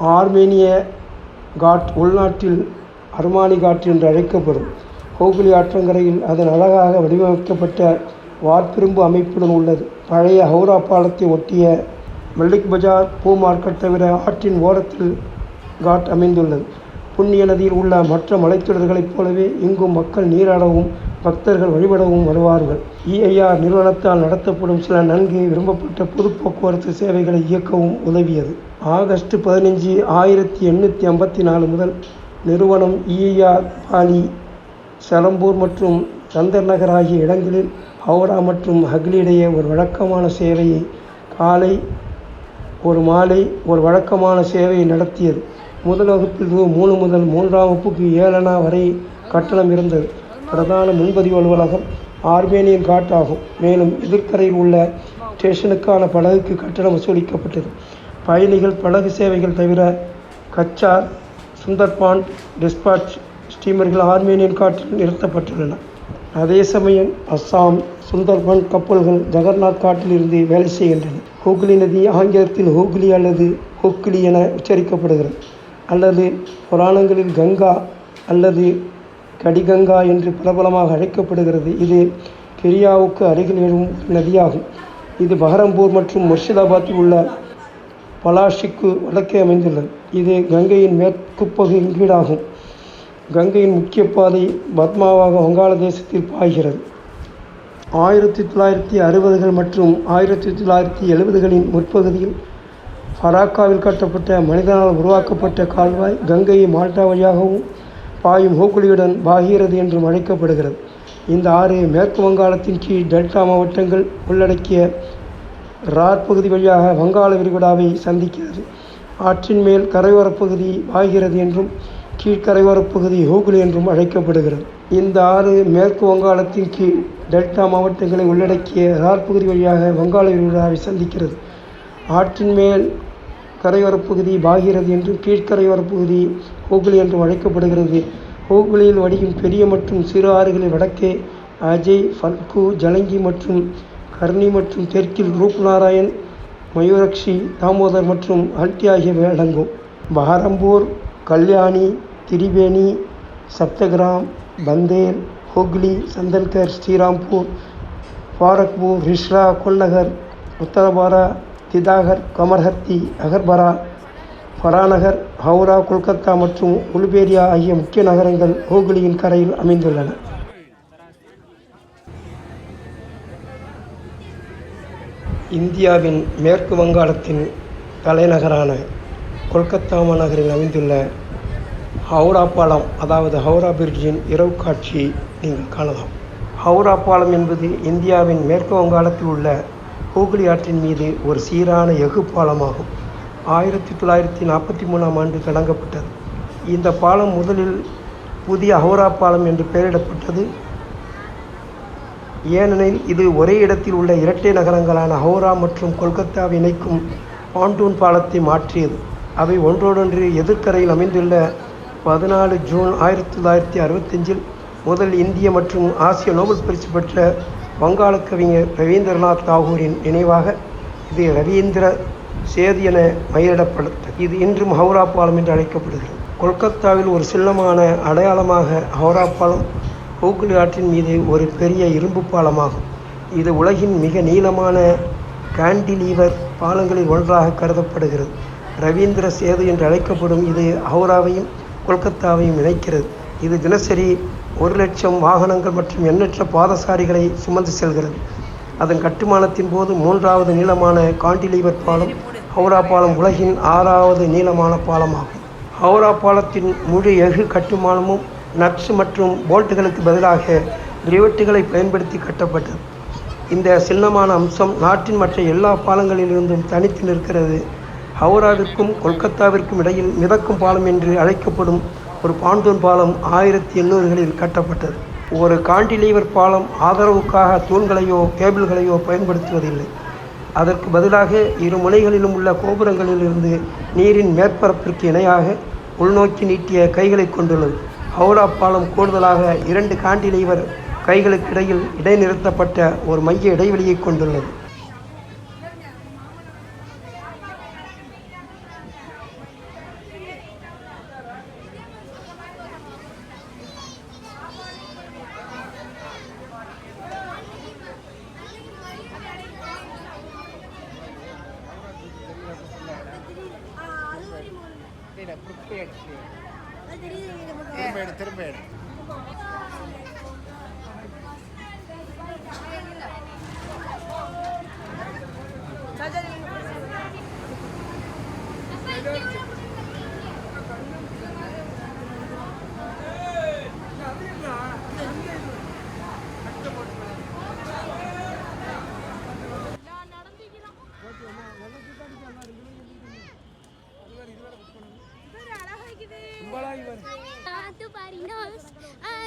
ஆர்மேனிய காட் உள்நாட்டில் அர்மானி காட் என்று அழைக்கப்படும். ஹோகுலி ஆற்றங்கரையில் அதன் அழகாக வடிவமைக்கப்பட்ட வார்ப்பிரும்பு அமைப்புடன் உள்ளது. பழைய ஹவுரா பாலத்தை ஒட்டிய மல்லிக் பஜார் பூ மார்க்கெட் தவிர ஆற்றின் ஓரத்தில் காட் அமைந்துள்ளது. புண்ணிய நதியில் உள்ள மற்ற மலைத்தொடர்களைப் போலவே இங்கும் மக்கள் நீராடவும் பக்தர்கள் வழிபடவும் வருவார்கள். இஐஆர் நிறுவனத்தால் நடத்தப்படும் சில நன்கு விரும்பப்பட்ட பொது போக்குவரத்து சேவைகளை இயக்கவும் உதவியது. ஆகஸ்ட் பதினஞ்சு ஆயிரத்தி எண்ணூற்றி ஐம்பத்தி நாலு முதல் நிறுவனம் இஐஆர் பாலி சலம்பூர் மற்றும் சந்தர் நகர் ஆகிய இடங்களில் ஹவுரா மற்றும் ஹக்லி இடையே ஒரு வழக்கமான சேவையை காலை ஒரு மாலை ஒரு வழக்கமான சேவையை நடத்தியது. முதல் வகுப்பில் ரூ மூணு முதல் மூன்றாம் வகுப்புக்கு ஏழனா வரை கட்டணம் இருந்தது பிரதான முன்பதிவு அலுவலகம் ஆர்மேனியன் காட் ஆகும் மேலும் எதிர்க்கரையில் உள்ள ஸ்டேஷனுக்கான படகுக்கு கட்டணம் வசூலிக்கப்பட்டது. பயணிகள் படகு சேவைகள் தவிர கச்சார் சுந்தர்பான் டிஸ்பாட்ச் ஸ்டீமர்கள் ஆர்மேனியன் காட்டில் நிறுத்தப்பட்டுள்ளன. அதே சமயம் அஸ்ஸாம் சுந்தர்பன் கப்பல்கள் ஜகர்நாத் காட்டில் இருந்து வேலை செய்கின்றன. ஹூக்லி நதி ஆங்கிலத்தில் ஹூக்லி அல்லது ஹூக்லி என உச்சரிக்கப்படுகிறது. அல்லது புராணங்களில் கங்கா அல்லது கடிகங்கா என்று பிரபலமாக அழைக்கப்படுகிறது. இது கிரியாவுக்கு அருகில் எழும் நதியாகும். இது பஹரம்பூர் மற்றும் முர்ஷிதாபாத்தில் உள்ள பலாஷிக்கு வடக்கே அமைந்துள்ளது. இது கங்கையின் மேற்கு பகுதியின் கங்கையின் முக்கிய பாதை பத்மாவாக வங்காளதேசத்தில் பாய்கிறது. ஆயிரத்தி தொள்ளாயிரத்தி அறுபதுகள் மற்றும் ஆயிரத்தி தொள்ளாயிரத்தி எழுபதுகளின் முற்பகுதியில் ஃபராக்காவில் கட்டப்பட்ட மனிதனால் உருவாக்கப்பட்ட கால்வாய் கங்கையை மால்டா வழியாகவும் பாயும் ஹூக்ளியுடன் பாகீரதி என்றும் அழைக்கப்படுகிறது. இந்த ஆறு மேற்கு வங்காளத்தின் கீழ் டெல்டா மாவட்டங்கள் உள்ளடக்கிய ரார் பகுதி வழியாக வங்காள விரிகுடாவை சந்திக்கிறது. ஆற்றின் மேல் கரையோரப் பகுதி பாய்கிறது என்றும் கீழ்கரையோரப் பகுதி ஹூக்ளி என்றும் அழைக்கப்படுகிறது. இந்த ஆறு மேற்கு வங்காளத்தின் கீழ் டெல்டா மாவட்டங்களை உள்ளடக்கிய ரார் பகுதி வழியாக வங்காள விரிகுடாவை சந்திக்கிறது. ஆற்றின் மேல் கரையோரப் பகுதி பாகீரதி என்றும் கீழ்கரையோரப் பகுதி ஹூக்ளி என்றும் அழைக்கப்படுகிறது. ஹூக்ளியில் வடியும் பெரிய மற்றும் சிறு ஆறுகளில் வடக்கே அஜய் ஃபல்கு ஜலங்கி மற்றும் கர்ணி மற்றும் தெற்கில் ரூப்நாராயண் மயூரக்ஷி தாமோதர் மற்றும் அல்டி ஆகியவை அடங்கும். பஹரம்பூர் கல்யாணி திரிவேணி சப்தகிராம் பந்தேல் ஹுக்லி சந்தன்கர் ஸ்ரீராம்பூர் பாரக்பூர் ரிஷ்ரா கொல்லகர் உத்தரபாரா திதாகர் கமர்ஹத்தி அகர்பரா ஃபராநகர் ஹவுரா கொல்கத்தா மற்றும் உலுபேரியா ஆகிய முக்கிய நகரங்கள் ஹூக்ளியின் கரையில் அமைந்துள்ளன. இந்தியாவின் மேற்கு வங்காளத்தின் தலைநகரான கொல்கத்தா மாநகரில் அமைந்துள்ள ஹவுரா பாலம் அதாவது ஹவுரா பிரிட்ஜின் இரவு காட்சியை நீங்கள் காணலாம். ஹவுரா பாலம் என்பது இந்தியாவின் மேற்கு வங்காளத்தில் உள்ள ஹூக்ளி ஆற்றின் மீது ஒரு சீரான எஃகு பாலமாகும். ஆயிரத்தி தொள்ளாயிரத்தி நாற்பத்தி மூணாம் ஆண்டு தொடங்கப்பட்டது இந்த பாலம் முதலில் புதிய ஹவுரா பாலம் என்று பெயரிடப்பட்டது. ஏனெனில் இது ஒரே இடத்தில் உள்ள இரட்டை நகரங்களான ஹவுரா மற்றும் கொல்கத்தாவை இணைக்கும் பாண்டூன் பாலத்தை மாற்றியது. அவை ஒன்றோடொன்று எதிர்க்கரையில் அமைந்துள்ள பதினாலு ஜூன் ஆயிரத்தி தொள்ளாயிரத்தி அறுபத்தஞ்சில் முதல் இந்திய மற்றும் ஆசிய நோபல் பரிசு பெற்ற வங்காள கவிஞர் ரவீந்திரநாத் தாகூரின் நினைவாக இது ரவீந்திர சேது என பெயரிடப்பட்டது. இது இன்றும் ஹவுரா பாலம் என்று அழைக்கப்படுகிறது. கொல்கத்தாவில் ஒரு சின்னமான அடையாளமாக ஹவுரா பாலம் ஹூக்ளி ஆற்றின் மீது ஒரு பெரிய இரும்பு பாலமாகும். இது உலகின் மிக நீளமான காண்டிலீவர் பாலங்களில் ஒன்றாக கருதப்படுகிறது. ரவீந்திர சேது என்று அழைக்கப்படும் இது ஹவுராவையும் கொல்கத்தாவையும் இணைக்கிறது. இது தினசரி ஒரு லட்சம் வாகனங்கள் மற்றும் எண்ணற்ற பாதசாரிகளை சுமந்து செல்கிறது. அதன் கட்டுமானத்தின் போது மூன்றாவது நீளமான காண்டிலீவர் பாலம் ஹவுரா பாலம் உலகின் ஆறாவது நீளமான பாலமாகும். ஹவுரா பாலத்தின் முழு எஃகு கட்டுமானமும் நட்ஸ் மற்றும் போல்ட்டுகளுக்கு பதிலாக ரிவெட்டுகளை பயன்படுத்தி கட்டப்பட்டது. இந்த சின்னமான அம்சம் நாட்டின் மற்ற எல்லா பாலங்களிலிருந்தும் தனித்து நிற்கிறது. ஹவுராவிற்கும் கொல்கத்தாவிற்கும் இடையில் மிதக்கும் பாலம் என்று அழைக்கப்படும் ஒரு பாண்டூன் பாலம் ஆயிரத்தி எண்ணூறுகளில் கட்டப்பட்டது. ஒரு காண்டிலீவர் பாலம் ஆதரவுக்காக தூண்களையோ கேபிள்களையோ பயன்படுத்துவதில்லை. அதற்கு பதிலாக இரு முனைகளிலும் உள்ள கோபுரங்களிலிருந்து நீரின் மேற்பரப்பிற்கு இணையாக உள்நோக்கி நீட்டிய கைகளை கொண்டுள்ளது. ஹவுரா பாலம் கூடுதலாக இரண்டு காண்டிலீவர் கைகளுக்கு இடையில் இடைநிறுத்தப்பட்ட ஒரு மைய இடைவெளியை கொண்டுள்ளது. இல்லை இப்படி எடு இப்படி எடு. திரும்ப எடு திரும்ப எடு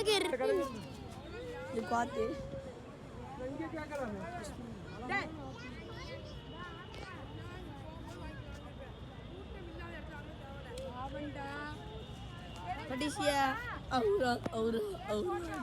ஆகர் இது பார்த்து கடைசியா அவுரா அவுரா அவுரா.